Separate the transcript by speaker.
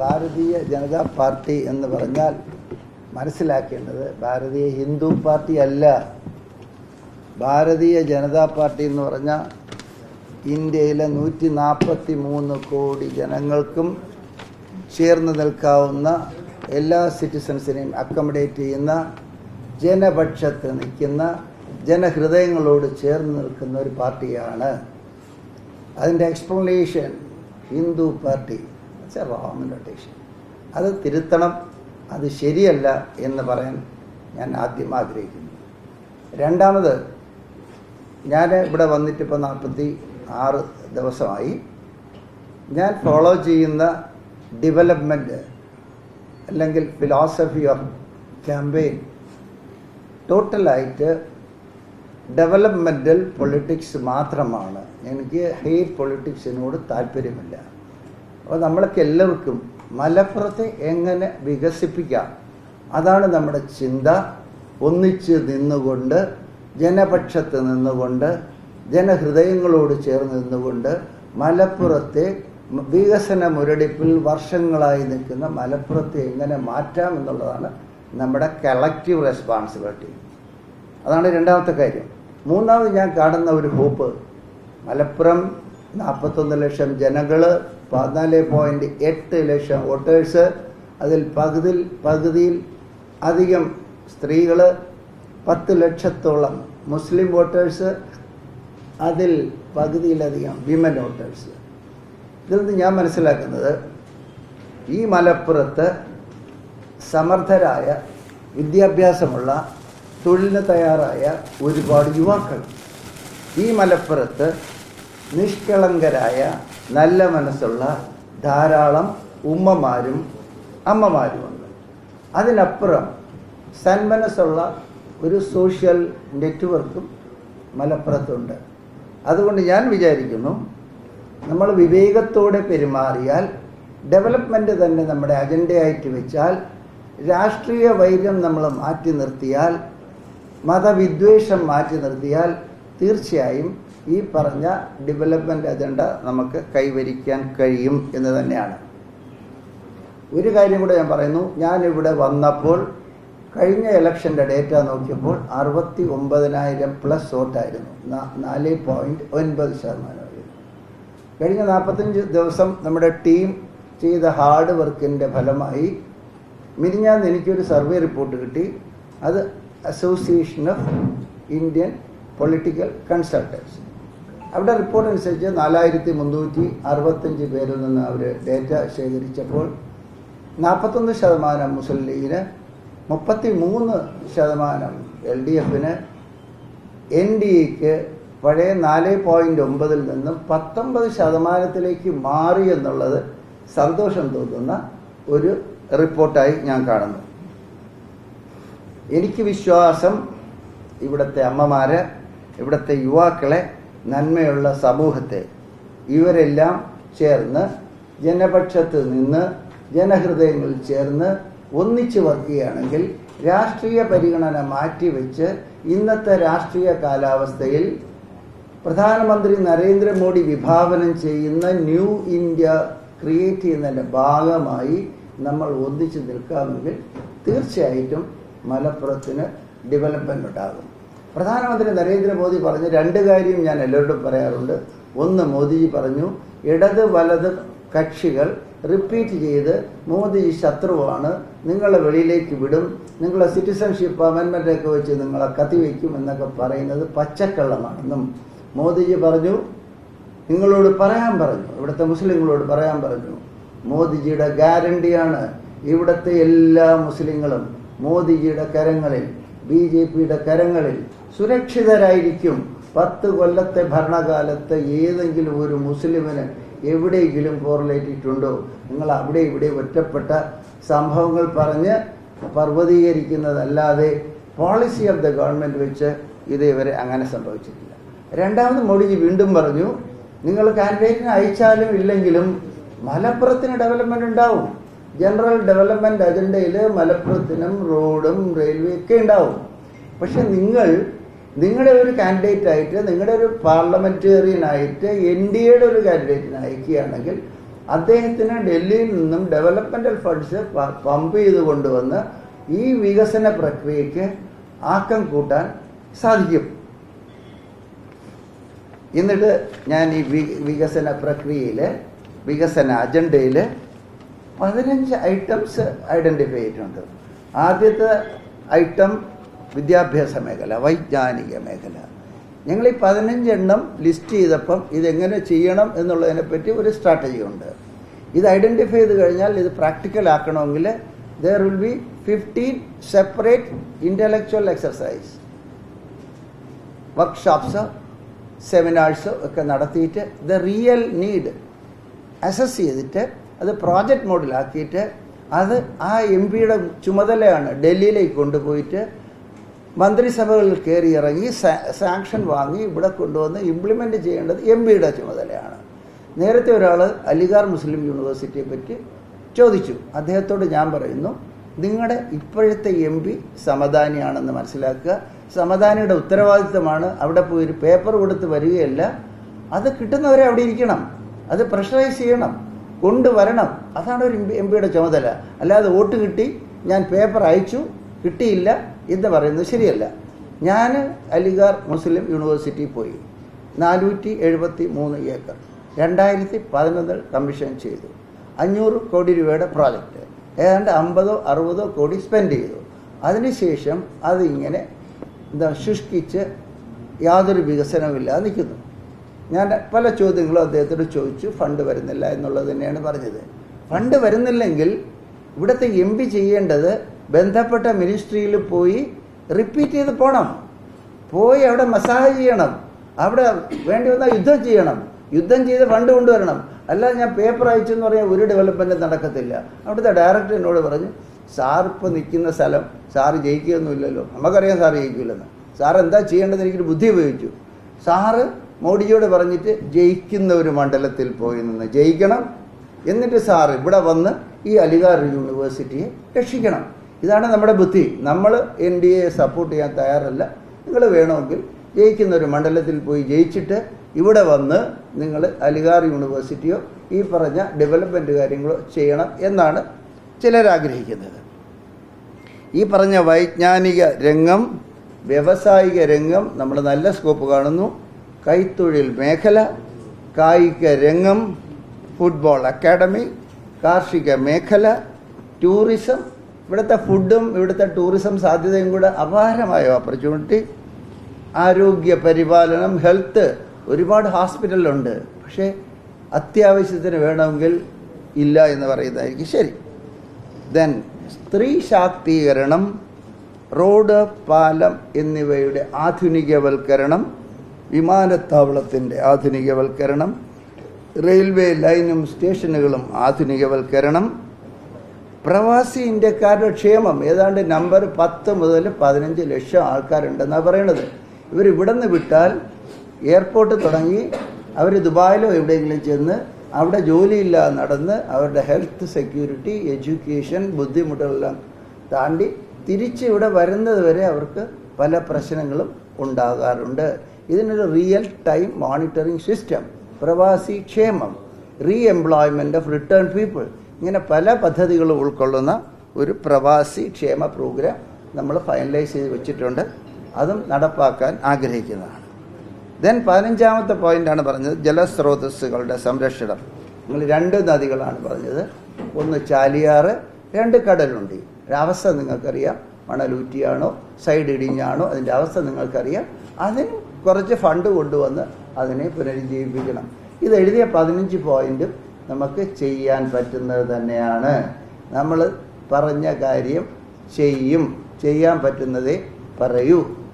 Speaker 1: Bharatiya Janata party എന്ന് പറഞ്ഞാൽ മനസ്സിലാക്കേണ്ടത് ഭാരതീയ ഹിന്ദു പാർട്ടി അല്ല. ഭാരതീയ ജനതാ പാർട്ടി എന്ന് പറഞ്ഞാൽ ഇന്ത്യയിലെ നൂറ്റി നാൽപ്പത്തി മൂന്ന് കോടി ജനങ്ങൾക്കും ചേർന്ന് നിൽക്കാവുന്ന എല്ലാ സിറ്റിസൺസിനെയും അക്കോമഡേറ്റ് ചെയ്യുന്ന ജനപക്ഷത്ത് നിൽക്കുന്ന ജനഹൃദയങ്ങളോട് ചേർന്ന് നിൽക്കുന്ന ഒരു പാർട്ടിയാണ്. അതിന്റെ explanation Hindu party. Wrong notation അത് തിരുത്തണം അത് ശരിയല്ല എന്ന് പറയാൻ ഞാൻ ആദ്യം ആഗ്രഹിക്കുന്നു. രണ്ടാമത് ഞാൻ ഇവിടെ വന്നിട്ട് ഇപ്പോൾ നാൽപ്പത്തി ആറ് ദിവസമായി. ഞാൻ ഫോളോ ചെയ്യുന്ന ഡെവലപ്മെന്റ് അല്ലെങ്കിൽ ഫിലോസഫി ഓഫ് ക്യാമ്പയിൻ ടോട്ടലായിട്ട് ഡെവലപ്മെന്റൽ പൊളിറ്റിക്സ് മാത്രമാണ്. എനിക്ക് ഹെയ്റ്റ് പൊളിറ്റിക്സിനോട് താല്പര്യമില്ല. അപ്പോൾ നമ്മൾക്ക് എല്ലാവർക്കും മലപ്പുറത്തെ എങ്ങനെ വികസിപ്പിക്കാം? അതാണ് നമ്മുടെ ചിന്ത. ഒന്നിച്ച് നിന്നുകൊണ്ട് ജനപക്ഷത്ത് നിന്നുകൊണ്ട് ജനഹൃദയങ്ങളോട് ചേർന്ന് നിന്നുകൊണ്ട് മലപ്പുറത്തെ വികസന മുരടിപ്പിൽ വർഷങ്ങളായി നിൽക്കുന്ന മലപ്പുറത്തെ എങ്ങനെ മാറ്റാം എന്നുള്ളതാണ് നമ്മുടെ കളക്റ്റീവ് റെസ്പോൺസിബിലിറ്റി അതാണ് രണ്ടാമത്തെ കാര്യം. മൂന്നാമത് ഞാൻ കാണുന്ന ഒരു ഹോപ്പ്. മലപ്പുറം നാൽപ്പത്തൊന്ന് ലക്ഷം ജനങ്ങൾ പതിനാല് പോയിന്റ് എട്ട് ലക്ഷം വോട്ടേഴ്സ്. അതിൽ പകുതി പകുതിയിൽ അധികം സ്ത്രീകൾ പത്ത് ലക്ഷത്തോളം മുസ്ലിം വോട്ടേഴ്സ് അതിൽ പകുതിയിലധികം വിമൻ വോട്ടേഴ്സ് ഇതിൽ നിന്ന് ഞാൻ മനസ്സിലാക്കുന്നത് ഈ മലപ്പുറത്ത് സമർത്ഥരായ വിദ്യാഭ്യാസമുള്ള തൊഴിലിന് തയ്യാറായ ഒരുപാട് യുവാക്കൾ. ഈ മലപ്പുറത്ത് നിഷ്കളങ്കരായ നല്ല മനസ്സുള്ള ധാരാളം ഉമ്മമാരും അമ്മമാരുമുണ്ട് അതിനപ്പുറം സന്മനസ്സുള്ള ഒരു സോഷ്യൽ നെറ്റ്വർക്കും മലപ്പുറത്തുണ്ട്. അതുകൊണ്ട് ഞാൻ വിചാരിക്കുന്നു നമ്മൾ വിവേകത്തോടെ പെരുമാറിയാൽ ഡെവലപ്മെന്റ് തന്നെ നമ്മുടെ അജണ്ടയായിട്ട് വെച്ചാൽ രാഷ്ട്രീയ വൈര്യം നമ്മൾ മാറ്റി നിർത്തിയാൽ മതവിദ്വേഷം മാറ്റി നിർത്തിയാൽ തീർച്ചയായും ഈ പറഞ്ഞ ഡെവലപ്മെന്റ് അജണ്ട നമുക്ക് കൈവരിക്കാൻ കഴിയും എന്ന് തന്നെയാണ്. ഒരു കാര്യം കൂടെ ഞാൻ പറയുന്നു. ഞാനിവിടെ വന്നപ്പോൾ കഴിഞ്ഞ ഇലക്ഷന്റെ ഡേറ്റ നോക്കിയപ്പോൾ അറുപത്തി ഒമ്പതിനായിരം പ്ലസ് വോട്ടായിരുന്നു നാല് പോയിന്റ് ഒൻപത് ശതമാനമായിരുന്നു കഴിഞ്ഞ നാൽപ്പത്തഞ്ച് ദിവസം നമ്മുടെ ടീം ചെയ്ത ഹാർഡ് വർക്കിന്റെ ഫലമായി മിനിഞ്ഞാന്ന് എനിക്കൊരു സർവേ റിപ്പോർട്ട് കിട്ടി. അത് association of Indian political consultants അവിടെ റിപ്പോർട്ട് അനുസരിച്ച് നാലായിരത്തി മുന്നൂറ്റി അറുപത്തഞ്ച് പേരിൽ നിന്ന് അവർ ഡേറ്റ ശേഖരിച്ചപ്പോൾ നാൽപ്പത്തൊന്ന് ശതമാനം മുസ്ലിം ലീഗിന് മുപ്പത്തി മൂന്ന് ശതമാനം എൽ ഡി എഫിന് എൻ ഡി എക്ക് പഴയ നാല് പോയിന്റ് ഒമ്പതിൽ നിന്നും പത്തൊമ്പത് ശതമാനത്തിലേക്ക് മാറി എന്നുള്ളത് സന്തോഷം തോന്നുന്ന ഒരു റിപ്പോർട്ടായി ഞാൻ കാണുന്നു. എനിക്ക് വിശ്വാസം ഇവിടുത്തെ അമ്മമാരെ ഇവിടുത്തെ യുവാക്കളെ നന്മയുള്ള സമൂഹത്തെ ഇവരെല്ലാം ചേർന്ന് ജനപക്ഷത്ത് നിന്ന് ജനഹൃദയങ്ങളിൽ ചേർന്ന് ഒന്നിച്ചു വർക്കുകയാണെങ്കിൽ രാഷ്ട്രീയ പരിഗണന മാറ്റിവെച്ച് ഇന്നത്തെ രാഷ്ട്രീയ കാലാവസ്ഥയിൽ പ്രധാനമന്ത്രി നരേന്ദ്രമോദി വിഭാവനം ചെയ്യുന്ന ന്യൂ ഇന്ത്യ ക്രിയേറ്റ് ചെയ്യുന്നതിന്റെ ഭാഗമായി നമ്മൾ ഒന്നിച്ചു നിൽക്കാമെങ്കിൽ തീർച്ചയായിട്ടും മലപ്പുറത്തിന് ഡെവലപ്മെന്റ് ഉണ്ടാകും. പ്രധാനമന്ത്രി നരേന്ദ്രമോദി പറഞ്ഞ രണ്ട് കാര്യം ഞാൻ എല്ലാവരോടും പറയാറുണ്ട്. ഒന്ന് മോദിജി പറഞ്ഞു ഇടത് വലത് കക്ഷികൾ റിപ്പീറ്റ് ചെയ്ത് മോദി ശത്രുവാണ് നിങ്ങളെ വെളിയിലേക്ക് വിടും നിങ്ങളെ സിറ്റിസൺഷിപ്പ് അമെൻമെന്റൊക്കെ വെച്ച് നിങ്ങളെ കത്തിവെക്കും എന്നൊക്കെ പറയുന്നത് പച്ചക്കള്ളമാണെന്നും മോദിജി പറഞ്ഞു. നിങ്ങളോട് പറയാൻ പറഞ്ഞു ഇവിടുത്തെ മുസ്ലിങ്ങളോട് പറയാൻ പറഞ്ഞു. മോദിജിയുടെ ഗ്യാരണ്ടിയാണ് ഇവിടുത്തെ എല്ലാ മുസ്ലിങ്ങളും. മോദിജിയുടെ കരങ്ങളിൽ ബി ജെ പിയുടെ കരങ്ങളിൽ സുരക്ഷിതരായിരിക്കും. പത്ത് കൊല്ലത്തെ ഭരണകാലത്ത് ഏതെങ്കിലും ഒരു മുസ്ലിമിന് എവിടെയെങ്കിലും കോറിലേറ്റിട്ടുണ്ടോ നിങ്ങൾ അവിടെ ഇവിടെ ഒറ്റപ്പെട്ട സംഭവങ്ങൾ പറഞ്ഞ് പർവതീകരിക്കുന്നതല്ലാതെ പോളിസി ഓഫ് ദ ഗവൺമെന്റ് വെച്ച് ഇതേവരെ അങ്ങനെ സംഭവിച്ചിട്ടില്ല. രണ്ടാമത് മോഡിജി വീണ്ടും പറഞ്ഞു നിങ്ങൾ കാൻഡിഡേറ്റിനെ അയച്ചാലും ഇല്ലെങ്കിലും മലപ്പുറത്തിന് ഡെവലപ്മെന്റ് ഉണ്ടാവും. ജനറൽ ഡെവലപ്മെന്റ് അജണ്ടയിൽ മലപ്പുറത്തിനും റോഡും റെയിൽവേ ഒക്കെ ഉണ്ടാവും. പക്ഷെ നിങ്ങൾ നിങ്ങളുടെ ഒരു കാൻഡിഡേറ്റ് ആയിട്ട് നിങ്ങളുടെ ഒരു പാർലമെന്റേറിയൻ ആയിട്ട് എൻ ഡി എയുടെ ഒരു കാൻഡിഡേറ്റിനെ അയക്കുകയാണെങ്കിൽ അദ്ദേഹത്തിന് ഡൽഹിയിൽ നിന്നും ഡെവലപ്മെന്റൽ ഫണ്ട്സ് പമ്പ് ചെയ്ത് കൊണ്ടുവന്ന് ഈ വികസന പ്രക്രിയയ്ക്ക് ആക്കം കൂട്ടാൻ സാധിക്കും. എന്നിട്ട് ഞാൻ ഈ വികസന പ്രക്രിയയിൽ വികസന അജണ്ടയിൽ പതിനഞ്ച് ഐറ്റംസ് ഐഡന്റിഫൈ ചെയ്തിട്ടുണ്ട്. ആദ്യത്തെ ഐറ്റം വിദ്യാഭ്യാസ മേഖല വൈജ്ഞാനിക മേഖല. ഞങ്ങൾ ഈ പതിനഞ്ചെണ്ണം ലിസ്റ്റ് ചെയ്തപ്പം ഇതെങ്ങനെ ചെയ്യണം എന്നുള്ളതിനെപ്പറ്റി ഒരു സ്ട്രാറ്റജി ഉണ്ട്. ഇത് ഐഡന്റിഫൈ ചെയ്ത് കഴിഞ്ഞാൽ ഇത് practical ആക്കണമെങ്കിൽ there will be fifteen separate intellectual exercise workshops seminars ഒക്കെ നടത്തിയിട്ട് ദ റിയൽ നീഡ് അസസ് ചെയ്തിട്ട് അത് പ്രോജക്റ്റ് മോഡിലാക്കിയിട്ട് അത് ആ എം പിയുടെ ചുമതലയാണ് ഡൽഹിയിലേക്ക് കൊണ്ടുപോയിട്ട് മന്ത്രിസഭകളിൽ കയറി ഇറങ്ങി സാങ്ഷൻ വാങ്ങി ഇവിടെ കൊണ്ടുവന്ന് ഇംപ്ലിമെന്റ് ചെയ്യേണ്ടത് എം പിയുടെ ചുമതലയാണ്. നേരത്തെ ഒരാൾ അലിഗാർ മുസ്ലിം യൂണിവേഴ്സിറ്റിയെ പറ്റി ചോദിച്ചു. അദ്ദേഹത്തോട് ഞാൻ പറയുന്നു നിങ്ങളുടെ ഇപ്പോഴത്തെ എം പി സമദാനിയാണെന്ന് മനസ്സിലാക്കുക. സമദാനിയുടെ ഉത്തരവാദിത്തമാണ് അവിടെ പോയി ഒരു പേപ്പർ കൊടുത്ത് വരികയല്ല. അത് കിട്ടുന്നവരെ അവിടെ ഇരിക്കണം. അത് പ്രഷറൈസ് ചെയ്യണം. കൊണ്ടുവരണം. അതാണ് ഒരു എം പിയുടെ ചുമതല. അല്ലാതെ വോട്ട് കിട്ടി ഞാൻ പേപ്പർ അയച്ചു. കിട്ടിയില്ല. എന്ന് പറയുന്നത് ശരിയല്ല. ഞാൻ അലിഗാർ മുസ്ലിം യൂണിവേഴ്സിറ്റി പോയി. നാനൂറ്റി എഴുപത്തി മൂന്ന് ഏക്കർ. രണ്ടായിരത്തി പതിനൊന്നിൽ കമ്മീഷൻ ചെയ്തു. അഞ്ഞൂറ് കോടി രൂപയുടെ പ്രോജക്റ്റ്. ഏതാണ്ട് അമ്പതോ അറുപതോ കോടി സ്പെൻഡ് ചെയ്തു. അതിനുശേഷം അതിങ്ങനെ എന്താ ശുഷ്കിച്ച് യാതൊരു വികസനവുമില്ലാതെ നിൽക്കുന്നു. ഞാൻ പല ചോദ്യങ്ങളും അദ്ദേഹത്തോട് ചോദിച്ചു. ഫണ്ട് വരുന്നില്ല എന്നുള്ളത് തന്നെയാണ് പറഞ്ഞത്. ഫണ്ട് വരുന്നില്ലെങ്കിൽ ഇവിടുത്തെ എം പി ചെയ്യേണ്ടത് ബന്ധപ്പെട്ട മിനിസ്ട്രിയിൽ പോയി റിപ്പീറ്റ് ചെയ്ത് പോകണം പോയി അവിടെ മസാജ് ചെയ്യണം. അവിടെ വേണ്ടി വന്നാൽ യുദ്ധം ചെയ്യണം. യുദ്ധം ചെയ്ത് ഫണ്ട് കൊണ്ടുവരണം. അല്ലാതെ ഞാൻ പേപ്പർ അയച്ചെന്ന് പറയാൻ ഒരു ഡെവലപ്മെന്റും നടക്കത്തില്ല. അവിടുത്തെ ഡയറക്ടർ എന്നോട് പറഞ്ഞു സാർ ഇപ്പോൾ നിൽക്കുന്ന സ്ഥലം സാർ ജയിക്കുകയൊന്നുമില്ലല്ലോ. നമുക്കറിയാം സാർ ജയിക്കില്ലെന്ന്. സാർ എന്താ ചെയ്യേണ്ടത് എനിക്കൊരു ബുദ്ധി ഉപയോഗിച്ചു. സാറ് മോഡിജിയോട് പറഞ്ഞിട്ട് ജയിക്കുന്ന ഒരു മണ്ഡലത്തിൽ പോയി നിന്ന് ജയിക്കണം. എന്നിട്ട് സാർ ഇവിടെ വന്ന് ഈ അലിഗാർ യൂണിവേഴ്സിറ്റിയെ രക്ഷിക്കണം. ഇതാണ് നമ്മുടെ ബുദ്ധി. നമ്മൾ എൻ ഡി എ സപ്പോർട്ട് ചെയ്യാൻ തയ്യാറല്ല. നിങ്ങൾ വേണമെങ്കിൽ ജയിക്കുന്ന ഒരു മണ്ഡലത്തിൽ പോയി ജയിച്ചിട്ട് ഇവിടെ വന്ന് നിങ്ങൾ അലിഗാർ യൂണിവേഴ്സിറ്റിയോ ഈ പറഞ്ഞ ഡെവലപ്മെന്റ് കാര്യങ്ങളോ ചെയ്യണം എന്നാണ് ചിലരാഗ്രഹിക്കുന്നത്. ഈ പറഞ്ഞ വൈജ്ഞാനിക രംഗം വ്യവസായിക രംഗം നമ്മൾ നല്ല സ്കോപ്പ് കാണുന്നു. കൈത്തൊഴിൽ മേഖല കായിക രംഗം ഫുട്ബോൾ അക്കാഡമി കാർഷിക മേഖല ടൂറിസം ഇവിടുത്തെ ഫുഡും ഇവിടുത്തെ ടൂറിസം സാധ്യതയും കൂടെ അപാരമായ ഓപ്പർച്യൂണിറ്റി ആരോഗ്യ പരിപാലനം ഹെൽത്ത് ഒരുപാട് ഹോസ്പിറ്റലുണ്ട് പക്ഷേ അത്യാവശ്യത്തിന് വേണമെങ്കിൽ ഇല്ല എന്ന് പറയുന്നതായിരിക്കും. ശരി. ദെൻ സ്ത്രീ ശാക്തീകരണം റോഡ് പാലം എന്നിവയുടെ ആധുനികവൽക്കരണം വിമാനത്താവളത്തിന്റെ ആധുനികവൽക്കരണം റെയിൽവേ ലൈനും സ്റ്റേഷനുകളും ആധുനികവൽക്കരണം പ്രവാസി ഇന്ത്യക്കാരുടെ ക്ഷേമം. ഏതാണ്ട് നമ്പർ പത്ത് മുതൽ പതിനഞ്ച് ലക്ഷം ആൾക്കാരുണ്ടെന്നാണ് പറയണത്. ഇവർ ഇവിടെ നിന്ന് വിട്ടാൽ എയർപോർട്ട് തുടങ്ങി അവർ ദുബായിലോ എവിടെയെങ്കിലും ചെന്ന് അവിടെ ജോലിയില്ലാതെ നടന്ന് അവരുടെ ഹെൽത്ത് സെക്യൂരിറ്റി എഡ്യൂക്കേഷൻ ബുദ്ധിമുട്ടുകളെല്ലാം താണ്ടി തിരിച്ച് ഇവിടെ വരുന്നത് വരെ അവർക്ക് പല പ്രശ്നങ്ങളും ഉണ്ടാകാറുണ്ട്. ഇതിനൊരു റിയൽ ടൈം മോണിറ്ററിംഗ് സിസ്റ്റം. പ്രവാസി ക്ഷേമം re employment of return people ഇങ്ങനെ പല പദ്ധതികളും ഉൾക്കൊള്ളുന്ന ഒരു പ്രവാസി ക്ഷേമ പ്രോഗ്രാം നമ്മൾ ഫൈനലൈസ് ചെയ്ത് വെച്ചിട്ടുണ്ട്. അതും നടപ്പാക്കാൻ ആഗ്രഹിക്കുന്നതാണ്. ദെൻ പതിനഞ്ചാമത്തെ പോയിന്റാണ് പറഞ്ഞത് ജലസ്രോതസ്സുകളുടെ സംരക്ഷണം. നിങ്ങൾ രണ്ട് നദികളാണ് പറഞ്ഞത്. ഒന്ന് ചാലിയാറ് രണ്ട് കടലുണ്ടി. അവസ്ഥ നിങ്ങൾക്കറിയാം. മണലൂറ്റിയാണോ സൈഡ് ഇടിഞ്ഞാണോ അതിന്റെ അവസ്ഥ നിങ്ങൾക്കറിയാം. അതിന് കുറച്ച് ഫണ്ട് കൊണ്ടുവന്ന് അതിനെ പുനരുജ്ജീവിപ്പിക്കണം. ഇത് എഴുതിയ പതിനഞ്ച് പോയിന്റും നമുക്ക് ചെയ്യാൻ പറ്റുന്നത് തന്നെയാണ്. നമ്മൾ പറഞ്ഞ കാര്യം ചെയ്യും. ചെയ്യാൻ പറ്റുന്നതേ പറയൂ.